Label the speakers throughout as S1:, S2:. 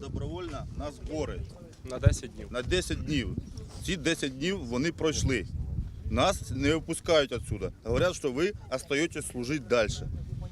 S1: добровольно на збори
S2: на 10 днів.
S1: на 10 днів. Ці 10 днів вони пройшли. Нас не випускають отсюда. Говорять, що ви остаетесь служити далі.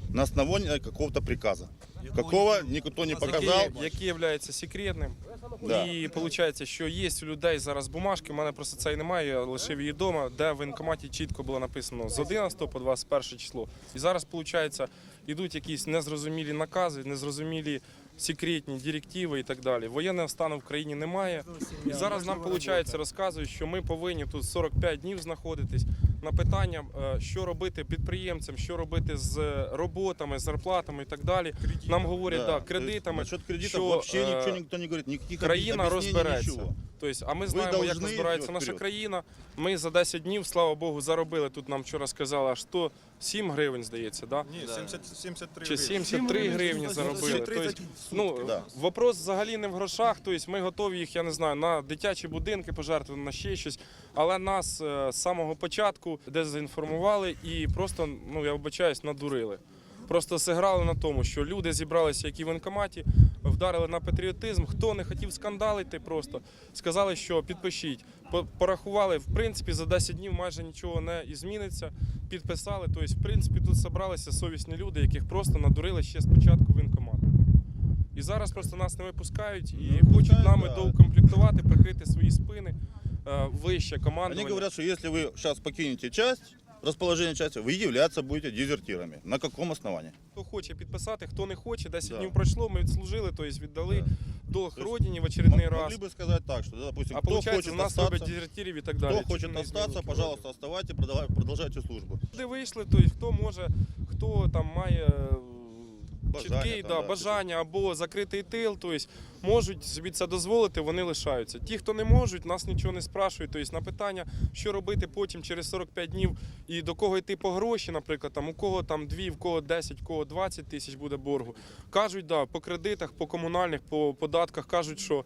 S1: На основании какого-то приказа. Какого никто не показал.
S2: Який є секретним.
S1: Да.
S2: І виходить, що є у людей зараз бумажки, у мене просто цієї немає, я лишив її вдома, де в воєнкоматі чітко було написано з 11 по 21 число. І зараз, виходить, йдуть якісь незрозумілі накази, незрозумілі секретні директиви і так далі. Воєнного стану в країні немає. І зараз нам, виходить, розказують, що ми повинні тут 45 днів знаходитись. На питання, е, що робити підприємцям, що робити з роботами, зарплатами і так далі. Нам говорять, да,
S1: Да,
S2: кредитами.
S1: Кредитов
S2: що,
S1: вообще
S2: е,
S1: ничего никто не говорить, ніяких
S2: країна розбереться.
S1: ничего.
S2: Тобто, а ми знаємо, як
S1: должны
S2: розбирається наша країна. Ми за 10 днів, слава Богу, заробили. Тут нам вчора сказали, аж 107 гривень, здається, да?
S3: Ні, 70, 73
S2: чи
S3: гривні.
S2: 73 гривні заробили. Тобто, ну,
S1: Да.
S2: вопрос взагалі не в грошах. Тобто ми готові їх, я не знаю, на дитячі будинки пожертвувати, на ще щось. Але нас е, з самого початку дезінформували і просто, ну я вибачаюсь, надурили. Просто зіграли на тому, що люди зібралися, які в воєнкоматі, вдарили на патріотизм. Хто не хотів скандалити, просто сказали, що підпишіть. Порахували, в принципі, за 10 днів майже нічого не зміниться. Підписали. Тобто, в принципі, тут зібралися совісні люди, яких просто надурили ще з початку воєнкомату. І зараз просто нас не випускають і
S1: Ну,
S2: хочуть нами
S1: да.
S2: доукомплектувати, прикрити свої спини е, вище командування.
S1: говорят, что если вы сейчас покинете часть, расположение части, вы являться будете дезертирами. На каком основании?
S2: Хто хоче підписати, хто не хоче, 10
S1: Да.
S2: днів пройшло, ми відслужили, тобто віддали долг
S1: Тобто
S2: родині в очередний раз.
S1: Могли бы сказать так, что, да, допустим,
S2: А
S1: кто
S2: виходить,
S1: хочет
S2: у нас роблять
S1: остаться,
S2: дезертирів і так далі.
S1: кто
S2: Чуть
S1: хочет
S2: не
S1: остаться, пожалуйста, оставайте, продавай- продолжайте службу.
S2: Люди вийшли, тобто хто може, хто там має
S1: Бажання
S2: чіткий
S1: та,
S2: да,
S1: да,
S2: бажання або закритий тил, тобто можуть собі це дозволити, вони лишаються. Ті, хто не можуть, нас нічого не спрашують. Тобто на питання, що робити потім через 45 днів і до кого йти по гроші, наприклад, там у кого там 2, в кого 10, в кого 20 тисяч буде боргу. Кажуть, да, по кредитах, по комунальних, по податках кажуть, що.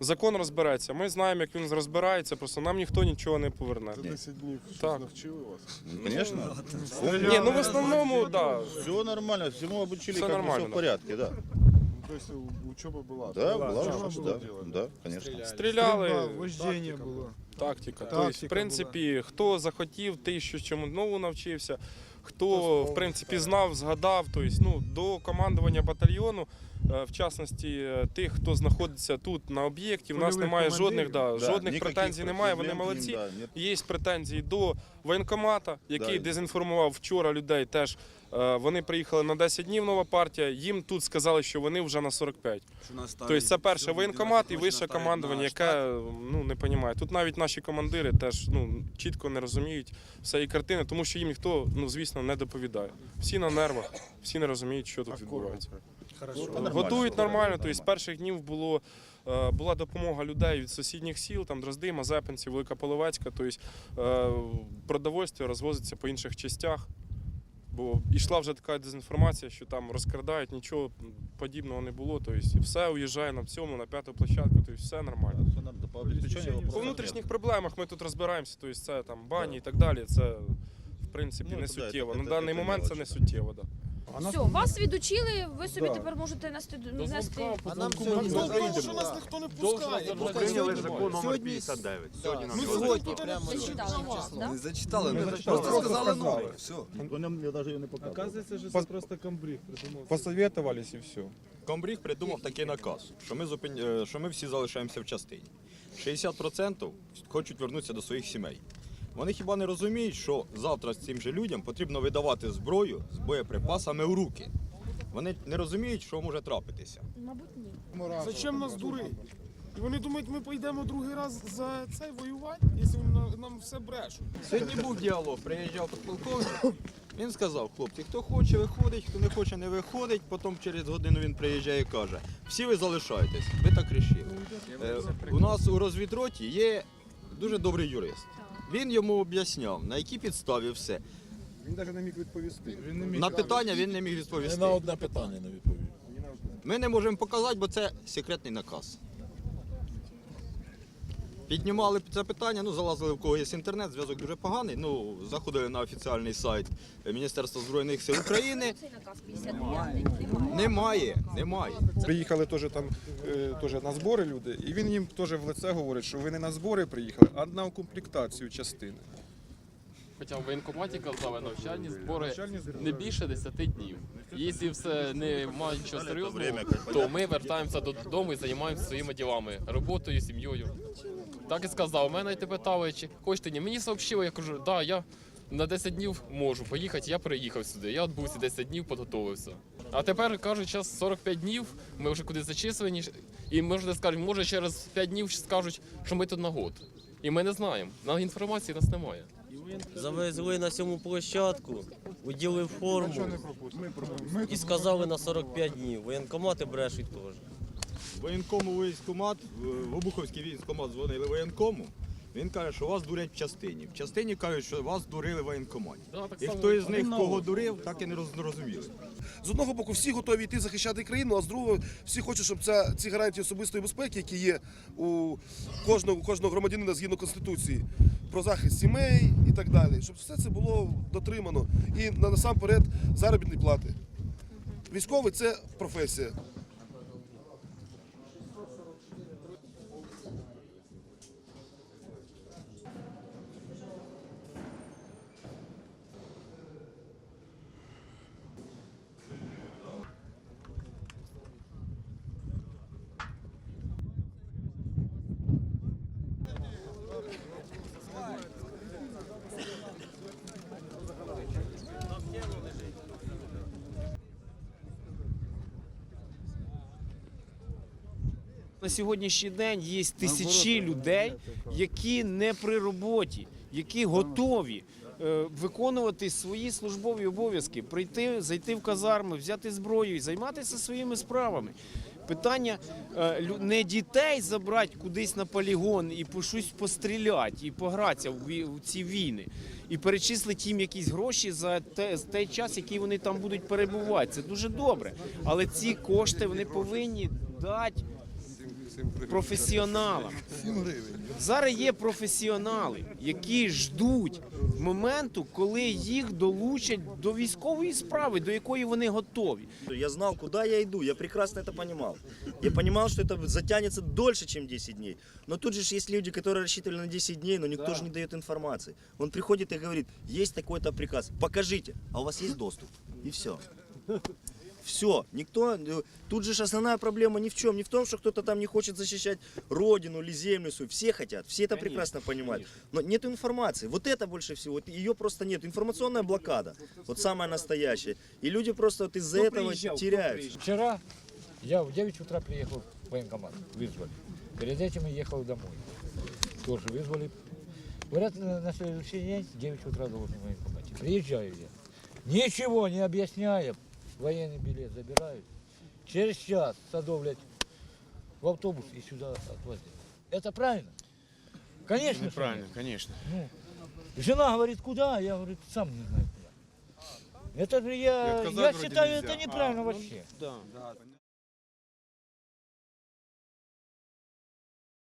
S2: Закон розбереться. Ми знаємо, як він розбирається, просто нам ніхто нічого не поверне.
S4: За 10 днів щось
S2: Так.
S4: навчили вас?
S1: Ну, Конечно.
S2: Ні, ну в основному, так. Да.
S1: Все нормально, всему обучили,
S2: Всё
S1: как бы
S2: нормально,
S1: все в
S2: да.
S1: порядке, да.
S4: Ну, то есть у- учеба була.
S1: Да,
S4: Что
S1: была
S4: вам
S1: уже,
S4: было
S1: да,
S4: делать?
S1: да, конечно.
S2: Стріляли.
S5: Вождення було.
S2: Тактика.
S5: Тактика
S2: Тобто, в принципі, хто захотів, той що чому нову навчився, хто в принципі знав, згадав. Тобто, ну, до командування батальйону, е, в частності е, тих, хто знаходиться тут на об'єкті, в нас немає жодних, да,
S1: Да,
S2: жодних претензій немає. Вони молодці. Є претензії до воєнкомата, який дезінформував вчора людей. Теж вони приїхали на 10 днів. Нова партія. Їм тут сказали, що вони вже на 45. Тобто це перше воєнкомат і вище командування, яке ну не розуміє. Тут навіть наші командири теж ну чітко не розуміють всієї картини, тому що їм ніхто, ну звісно, не доповідає. Всі на нервах, всі не розуміють, що тут відбувається.
S1: Нормально
S2: Готують нормально. Тобто з перших днів було. е, Була допомога людей від сусідніх сіл, там Дрозди, Мазепинці, Велика Половецька. Тобто е, продовольствие розвозиться по інших частях. Бо йшла вже така дезінформація, що там розкрадають, нічого подібного не було. Тобто і все уїжджає на цьому, на п'яту площадку, тобто все нормально.
S1: Всё нам по
S2: По внутрішніх проблемах ми тут розбираємося, тобто це там бані і так далі. Це в принципі
S1: Ну,
S2: не суттєво. На даний момент це не суттєво. Да.
S6: Все, вас відучили, ви собі
S4: Да.
S6: тепер можете нести нести.
S5: А нам сьогодні
S4: що нас ніхто не пускає.
S7: Прийняли закон номер 59. Сьогодні нам
S5: Ми
S7: його
S5: сьогодні
S7: зачитали.
S5: прямо
S6: Зачитали да?
S8: Не зачитали,
S4: Не зачитали.
S8: просто сказали нове. Все.
S1: Вони мені навіть не показують.
S5: Оказується, що це просто комбриг придумав.
S3: Посоветовались і все. Комбриг придумав такий наказ, що ми, зупин... е, що ми всі залишаємося в частині. 60% хочуть повернутися до своїх сімей. Вони хіба не розуміють, що завтра цим же людям потрібно видавати зброю з боєприпасами в руки. Вони не розуміють, що може трапитися.
S6: Мабуть, ні.
S9: Зачем нас дурить? І вони думають, ми поїдемо другий раз за цей воювати, якщо вони нам все брешуть.
S3: Сьогодні був діалог, приїжджав підполковник. Він сказав, хлопці, хто хоче, виходить, хто не хоче, не виходить. Потім через годину він приїжджає і каже, всі ви залишаєтесь, ви так рішили. Е, у нас у розвідроті є дуже добрий юрист. Він йому об'ясняв, на якій підставі все.
S4: Він навіть не міг відповісти.
S3: На питання він не міг відповісти.
S8: Не на одне питання не відповів.
S3: Ми не можемо показати, бо це секретний наказ. Піднімали це питання, ну залазили в кого є інтернет, зв'язок дуже поганий. Ну, заходили на офіціальний сайт Міністерства Збройних сил України.
S6: Цей наказ 59 немає.
S3: Немає, немає.
S4: Приїхали теж там е, теж на збори люди, і він їм теж в лице говорить, що ви не на збори приїхали, а на укомплектацію частини.
S8: Хоча в воєнкоматі казали, навчальні збори не більше 10 днів. Якщо все не має нічого серйозного, то ми вертаємося додому і займаємося своїми ділами, роботою, сім'єю. Так і сказав. у Мене те питали, чи хочете ні. Мені сообщили, я кажу, да, я на 10 днів можу поїхати, я приїхав сюди. Я відбув ці 10 днів, підготовився. А тепер кажуть, зараз 45 днів, ми вже кудись зачислені, і ми вже скажемо, може через 5 днів скажуть, що ми тут на год. І ми не знаємо. На інформації нас немає.
S10: Завезли на сьому площадку, уділили форму і сказали на 45 днів. Воєнкомати брешуть теж.
S3: Воєнкому військкомат, в Обуховський військкомат дзвонили воєнкому. Він каже, що вас дурять в частині. В частині кажуть, що вас дурили в воєнкоматі.
S8: Да,
S3: І хто із них кого дурив, так і не розуміли.
S11: З одного боку, всі готові йти захищати країну, а з другого всі хочуть, щоб ця, ці гарантії особистої безпеки, які є у кожного, у кожного громадянина згідно Конституції, про захист сімей і так далі, щоб все це було дотримано. І насамперед заробітні плати. Військовий це професія.
S12: На сьогоднішній день є тисячі людей, які не при роботі, які готові е, виконувати свої службові обов'язки, прийти, зайти в казарми, взяти зброю і займатися своїми справами. Питання е, не дітей забрати кудись на полігон і по щось постріляти і погратися в ці війни, і перечислити їм якісь гроші за той час, який вони там будуть перебувати. Це дуже добре. Але ці кошти вони повинні дати професіоналам. Зараз є професіонали, які ждуть моменту, коли їх долучать до військової справи, до якої вони готові.
S10: Я знав, куди я йду, я прекрасно це розумів. Я розумів, що це затягнеться дольше, ніж 10 днів. Но тут же ж есть люди, которые рассчитывали на 10 дней, но никто же не дает информации. Он приходит и говорит, есть такой-то приказ, покажите, а у вас есть доступ. И все. Все, никто, э, тут же основная проблема ни в чем, не в том, что кто-то там не хочет защищать родину или землю свою, все хотят, все это прекрасно понимают, но нет информации, вот это больше всего, вот ее просто нет, информационная блокада, вот самая настоящая, и люди просто вот из-за этого теряются.
S5: Вчера я в 9 утра приехал в военкомат, вызвали. Перед этим я ехал домой. Тоже вызвали. Говорят, на следующий день в 9 утра должен в военкомате. Приезжаю я. Ничего не объясняя, военный билет забирают. Через час садовлять в автобус и сюда отвозят. Это правильно? Конечно. Неправильно, конечно. Ну, жена говорит, куда? Я говорю, сам не знаю куда. Это же я, я считаю, это неправильно вообще.